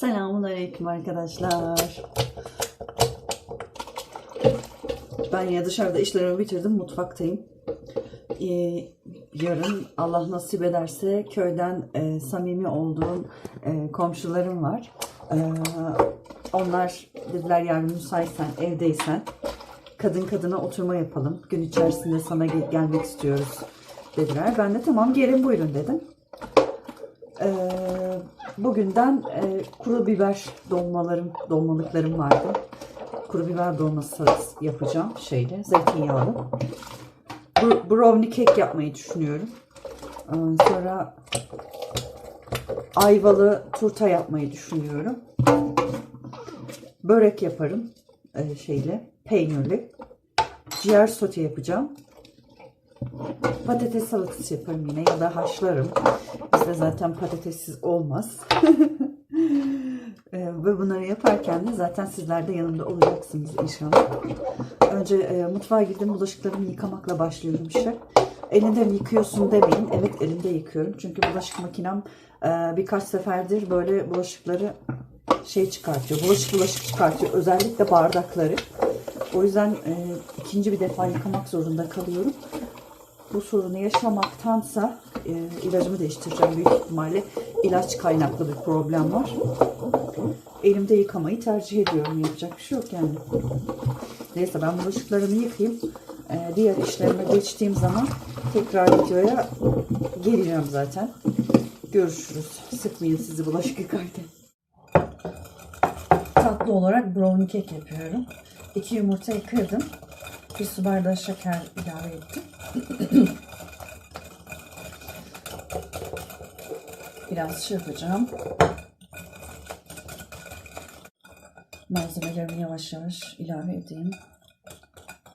Selamun Aleyküm arkadaşlar. Ben ya dışarıda işlerimi bitirdim. Mutfaktayım. Ee, yarın Allah nasip ederse köyden e, samimi olduğum e, komşularım var. Ee, onlar dediler yarın müsaitsen, evdeysen kadın kadına oturma yapalım. Gün içerisinde sana gel- gelmek istiyoruz dediler. Ben de tamam gelin buyurun dedim. Bugünden e, kuru biber dolmalarım, dolmalıklarım vardı. Kuru biber dolması yapacağım şeyle, zeytinyağlı. Br- brownie kek yapmayı düşünüyorum. Ee, sonra ayvalı turta yapmayı düşünüyorum. Börek yaparım e, şeyle, peynirli. Ciğer sote yapacağım. Patates salatası yaparım yine ya da haşlarım. Bizde zaten patatessiz olmaz. Ee, Ve bunları yaparken de zaten sizler de yanımda olacaksınız inşallah. Önce e, mutfağa girdim bulaşıklarımı yıkamakla başlıyorum işe. Elinde mi yıkıyorsun demeyin. Evet elimde yıkıyorum. Çünkü bulaşık makinem e, birkaç seferdir böyle bulaşıkları şey çıkartıyor. Bulaşık bulaşık çıkartıyor. Özellikle bardakları. O yüzden e, ikinci bir defa yıkamak zorunda kalıyorum bu sorunu yaşamaktansa e, ilacımı değiştireceğim büyük ihtimalle ilaç kaynaklı bir problem var. Elimde yıkamayı tercih ediyorum. Yapacak bir şey yok yani. Neyse ben bulaşıklarımı yıkayayım. E, diğer işlerime geçtiğim zaman tekrar videoya geleceğim zaten. Görüşürüz. Sıkmayın sizi bulaşık yıkarken. Tatlı olarak brownie kek yapıyorum. İki yumurtayı kırdım. Bir su bardağı şeker ilave ettim. Biraz çırpacağım. Malzemelerimi yavaş yavaş ilave edeyim.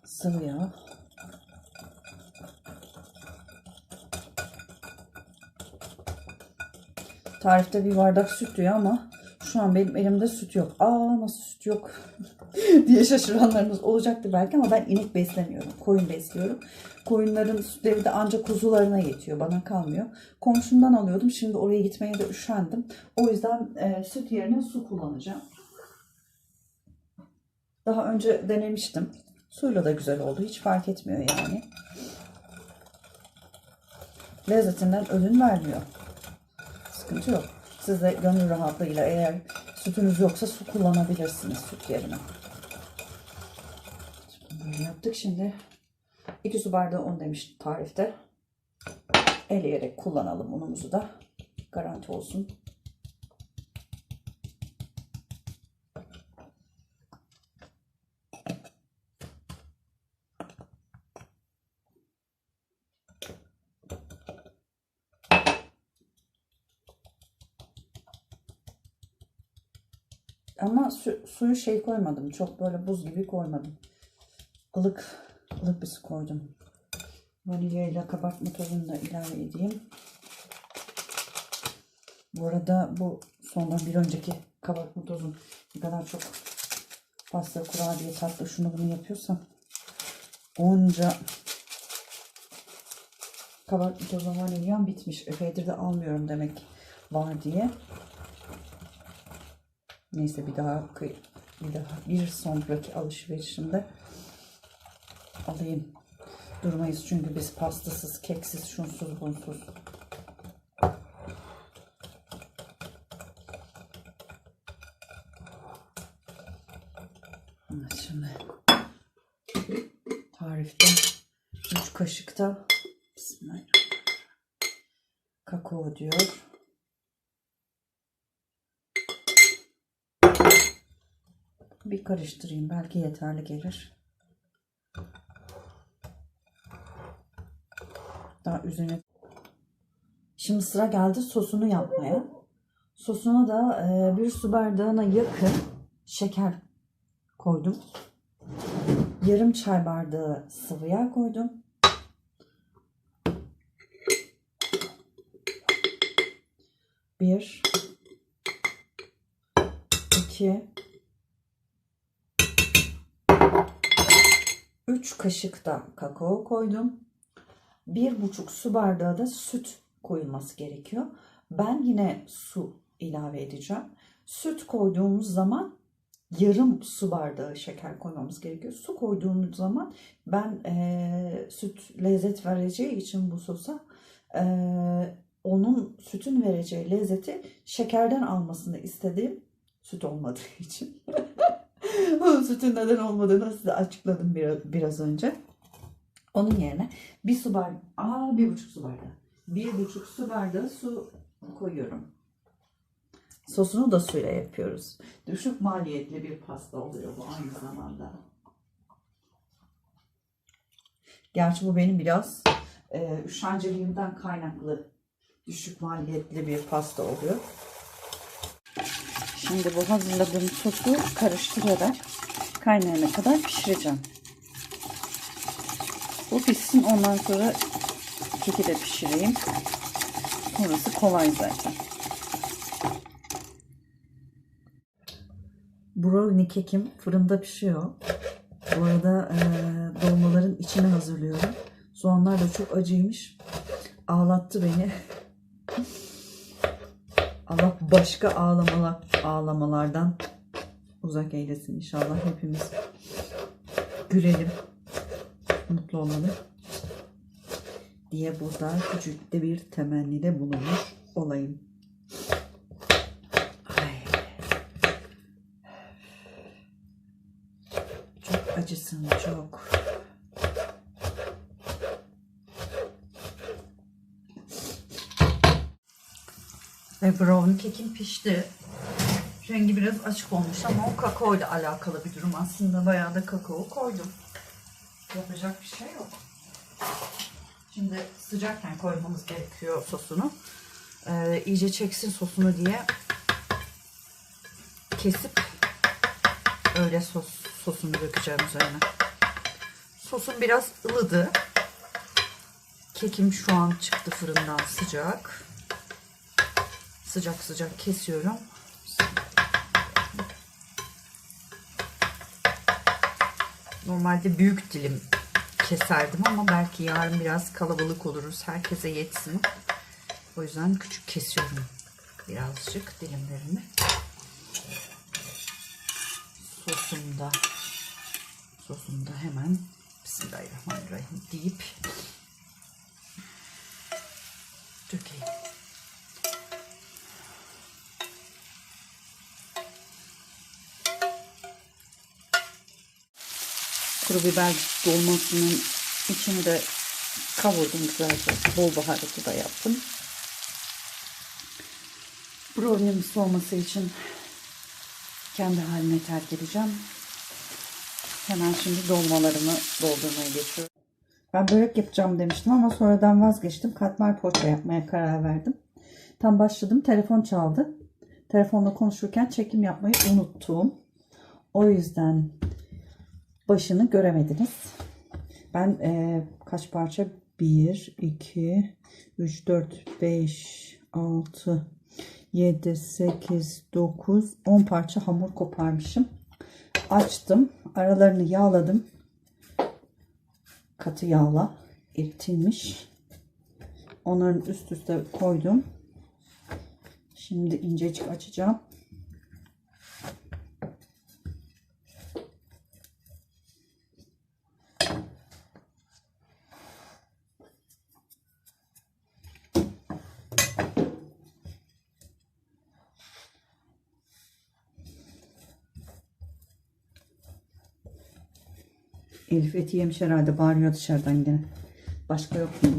Sıvı yağ. Tarifte bir bardak süt diyor ama şu an benim elimde süt yok. Aa nasıl süt yok diye şaşıranlarınız olacaktır belki ama ben inek beslemiyorum. Koyun besliyorum. Koyunların sütleri de ancak kuzularına yetiyor. Bana kalmıyor. Komşumdan alıyordum. Şimdi oraya gitmeye de üşendim. O yüzden e, süt yerine su kullanacağım. Daha önce denemiştim. Suyla da güzel oldu. Hiç fark etmiyor yani. Lezzetinden ödün vermiyor. Sıkıntı yok. Siz de gönül rahatlığıyla eğer sütünüz yoksa su kullanabilirsiniz süt yerine. Böyle yaptık şimdi. 2 su bardağı un demiş tarifte. Eleyerek kullanalım unumuzu da. Garanti olsun. Ama su, suyu şey koymadım. Çok böyle buz gibi koymadım. Ilık ılık bir koydum. Vanilya ile kabartma tozunu da ilave edeyim. Bu arada bu sondan bir önceki kabartma tozu ne kadar çok pasta, kurabiye, tatlı şunu bunu yapıyorsam onca kabartma tozu vanilyam bitmiş. Epeydir de almıyorum demek var diye. Neyse bir daha bir daha bir sonraki alışverişimde alayım. Durmayız çünkü biz pastasız, keksiz, şunsuz, bunsuz. Evet, şimdi tarifte 3 kaşık da Bismillahirrahmanirrahim. kakao diyor. Bir karıştırayım. Belki yeterli gelir. Daha üzerine. Şimdi sıra geldi sosunu yapmaya. Sosuna da e, bir su bardağına yakın şeker koydum. Yarım çay bardağı sıvı yağ koydum. Bir, iki, 3 kaşık da kakao koydum. 1,5 su bardağı da süt koyulması gerekiyor. Ben yine su ilave edeceğim. Süt koyduğumuz zaman yarım su bardağı şeker koymamız gerekiyor. Su koyduğumuz zaman ben eee, süt lezzet vereceği için bu sosa eee, onun sütün vereceği lezzeti şekerden almasını istedim. Süt olmadığı için. Sütün neden olmadığını size açıkladım biraz, biraz önce. Onun yerine bir su bardağı, aa bir buçuk su bardağı. Bir buçuk su bardağı su koyuyorum. Sosunu da suyla yapıyoruz. Düşük maliyetli bir pasta oluyor bu aynı zamanda. Gerçi bu benim biraz e, üşenceliyimden kaynaklı düşük maliyetli bir pasta oluyor. Şimdi bu hazırladığım sosu karıştırarak kaynayana kadar pişireceğim. Bu pişsin ondan sonra keki de pişireyim. Sonrası kolay zaten. Brownie kekim fırında pişiyor. Bu arada e, dolmaların içine hazırlıyorum. Soğanlar da çok acıymış. Ağlattı beni. Allah başka ağlamalar, ağlamalardan uzak eylesin inşallah hepimiz. Gülelim. Mutlu olalım. Diye burada küçük de bir temennide bulunmuş olayım. Ay. Çok acısın çok. Ve brownie kekim pişti. Rengi biraz açık olmuş ama o kakao ile alakalı bir durum. Aslında bayağı da kakao koydum. Yapacak bir şey yok. Şimdi sıcakken koymamız gerekiyor sosunu. Ee, iyice çeksin sosunu diye kesip öyle sos sosunu dökeceğim üzerine. Sosum biraz ılıdı. Kekim şu an çıktı fırından sıcak. Sıcak sıcak kesiyorum. Normalde büyük dilim keserdim ama belki yarın biraz kalabalık oluruz. Herkese yetsin. O yüzden küçük kesiyorum birazcık dilimlerini. Sosumda sosumda hemen Bismillahirrahmanirrahim deyip Kuru biber dolmasının içini de kavurdum güzelce. Bol baharatı da yaptım. Brownie'nin soğuması için kendi haline terk edeceğim. Hemen şimdi dolmalarımı doldurmaya geçiyorum. Ben börek yapacağım demiştim ama sonradan vazgeçtim. Katmer poğaça yapmaya karar verdim. Tam başladım. Telefon çaldı. Telefonla konuşurken çekim yapmayı unuttum. O yüzden başını göremediniz. Ben e, kaç parça? 1, 2, 3, 4, 5, 6, 7, 8, 9, 10 parça hamur koparmışım. Açtım. Aralarını yağladım. Katı yağla eritilmiş. Onların üst üste koydum. Şimdi incecik açacağım. Elif eti yemiş herhalde bağırıyor dışarıdan yine. Başka yok mu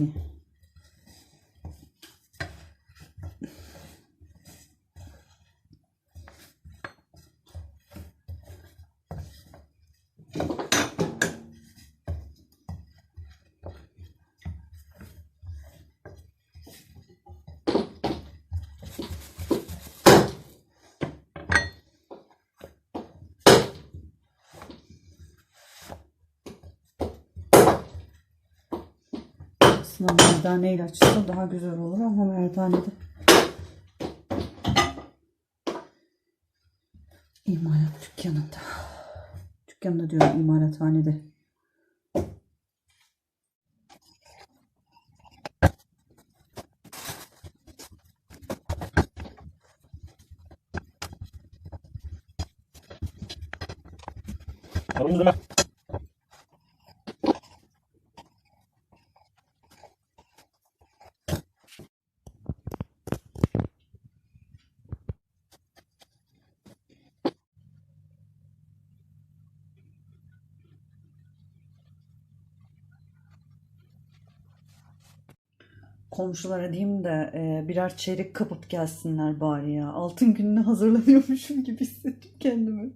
Aslında merdane ile açılsa daha güzel olur ama merdane de imalat dükkanında. Dükkanında diyorum imalathanede. Aramızda Komşulara diyeyim de e, birer çeyrek kapıp gelsinler bari ya. Altın gününe hazırlanıyormuşum gibi hissettim kendimi.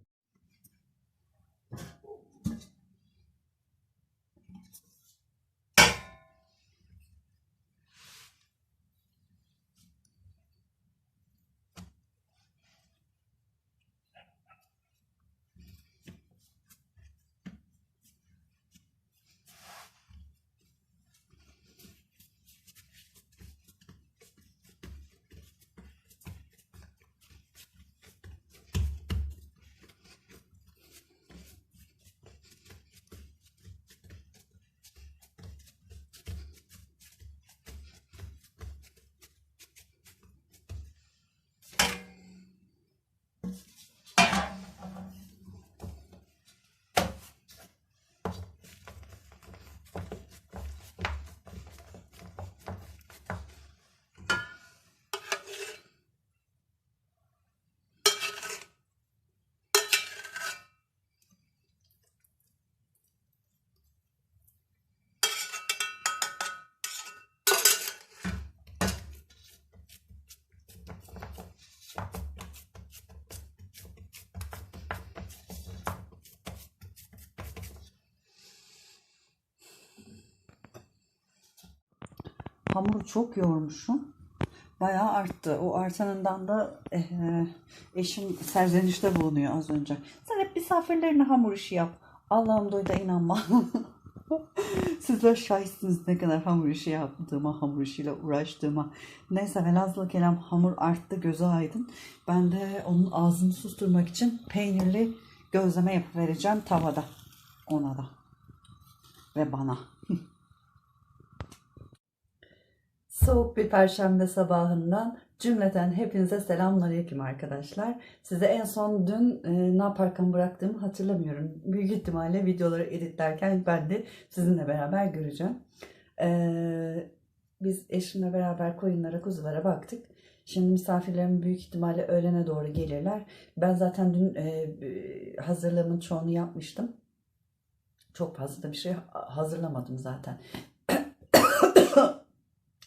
Hamuru çok yoğurmuşum. Bayağı arttı. O artanından da eh, eşim serzenişte bulunuyor az önce. Sen hep misafirlerine hamur işi yap. Allah'ım doyda inanma. Sizler şahitsiniz ne kadar hamur işi yaptığıma, hamur işiyle uğraştığıma. Neyse velhasıl kelam hamur arttı, gözü aydın. Ben de onun ağzını susturmak için peynirli gözleme yapıvereceğim tavada. Ona da. Ve bana. Soğuk bir perşembe sabahından cümleten hepinize selamünaleyküm arkadaşlar. Size en son dün e, ne yaparken bıraktığımı hatırlamıyorum. Büyük ihtimalle videoları editlerken ben de sizinle beraber göreceğim. E, biz eşimle beraber koyunlara, kuzulara baktık. Şimdi misafirlerim büyük ihtimalle öğlene doğru gelirler. Ben zaten dün e, hazırlığımın çoğunu yapmıştım. Çok fazla da bir şey hazırlamadım zaten.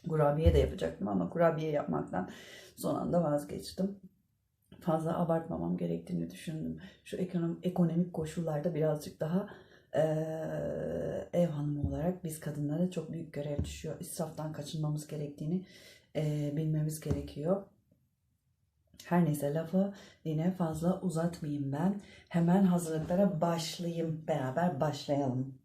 Kurabiye de yapacaktım ama kurabiye yapmaktan son anda vazgeçtim. Fazla abartmamam gerektiğini düşündüm. Şu ekonom, ekonomik koşullarda birazcık daha eee, ev hanımı olarak biz kadınlara çok büyük görev düşüyor. İsraftan kaçınmamız gerektiğini eee, bilmemiz gerekiyor. Her neyse lafı yine fazla uzatmayayım ben. Hemen hazırlıklara başlayayım. Beraber başlayalım.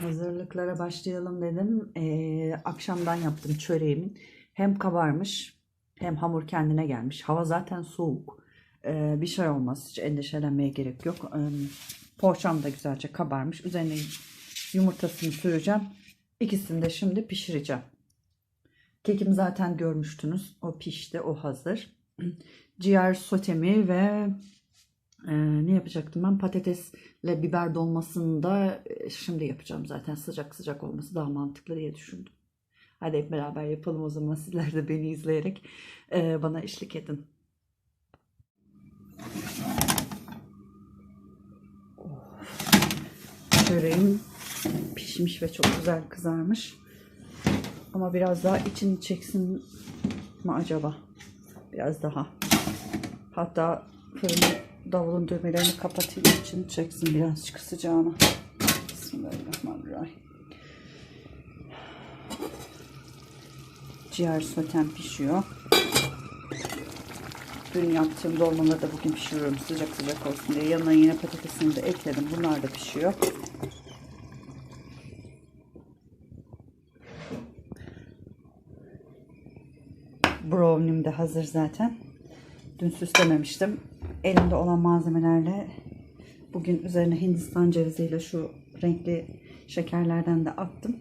Hazırlıklara başlayalım dedim. Ee, akşamdan yaptım çöreğimin. Hem kabarmış hem hamur kendine gelmiş. Hava zaten soğuk. Ee, bir şey olmaz. Hiç endişelenmeye gerek yok. Ee, poğaçam da güzelce kabarmış. Üzerine yumurtasını süreceğim. İkisini de şimdi pişireceğim. Kekimi zaten görmüştünüz. O pişti, o hazır. Ciğer sotemi ve ee, ne yapacaktım ben? Patatesle biber dolmasını da e, şimdi yapacağım zaten. Sıcak sıcak olması daha mantıklı diye düşündüm. Hadi hep beraber yapalım o zaman. Sizler de beni izleyerek e, bana eşlik edin. Çöreğim pişmiş ve çok güzel kızarmış. Ama biraz daha içini çeksin mi acaba? Biraz daha. Hatta fırını davulun düğmelerini kapatayım için çeksin birazcık sıcağını. Bismillahirrahmanirrahim. Ciğer sotem pişiyor. Dün yaptığım dolmaları da bugün pişiriyorum sıcak sıcak olsun diye. Yanına yine patatesini de ekledim. Bunlar da pişiyor. Brownie'm de hazır zaten. Dün süslememiştim. Elimde olan malzemelerle bugün üzerine Hindistan ceviziyle şu renkli şekerlerden de attım.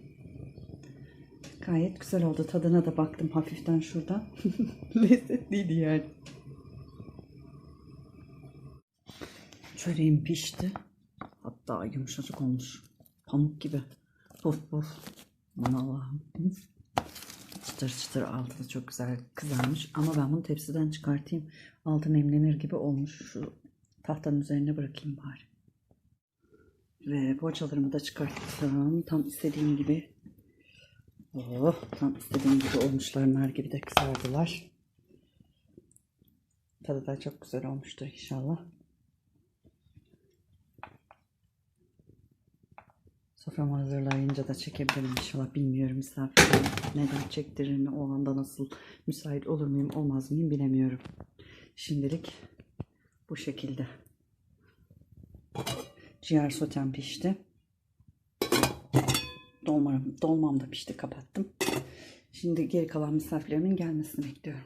Gayet güzel oldu. Tadına da baktım hafiften şuradan. Lezzetliydi yani. Çöreğim pişti. Hatta yumuşacık olmuş. Pamuk gibi. Puf puf. Aman Allah'ım. Çıtır çıtır altı da çok güzel kızarmış. Ama ben bunu tepsiden çıkartayım. Altı nemlenir gibi olmuş. Şu tahtanın üzerine bırakayım bari. Ve poğaçalarımı da çıkarttım. Tam istediğim gibi. Oh, tam istediğim gibi olmuşlar. Nar gibi de kızardılar. Tadı da çok güzel olmuştur inşallah. Soframı hazırlayınca da çekebilirim inşallah. Bilmiyorum misafirim neden çektirir mi? O anda nasıl müsait olur muyum olmaz mıyım bilemiyorum. Şimdilik bu şekilde. Ciğer sotem pişti. Dolmam, dolmam da pişti kapattım. Şimdi geri kalan misafirlerimin gelmesini bekliyorum.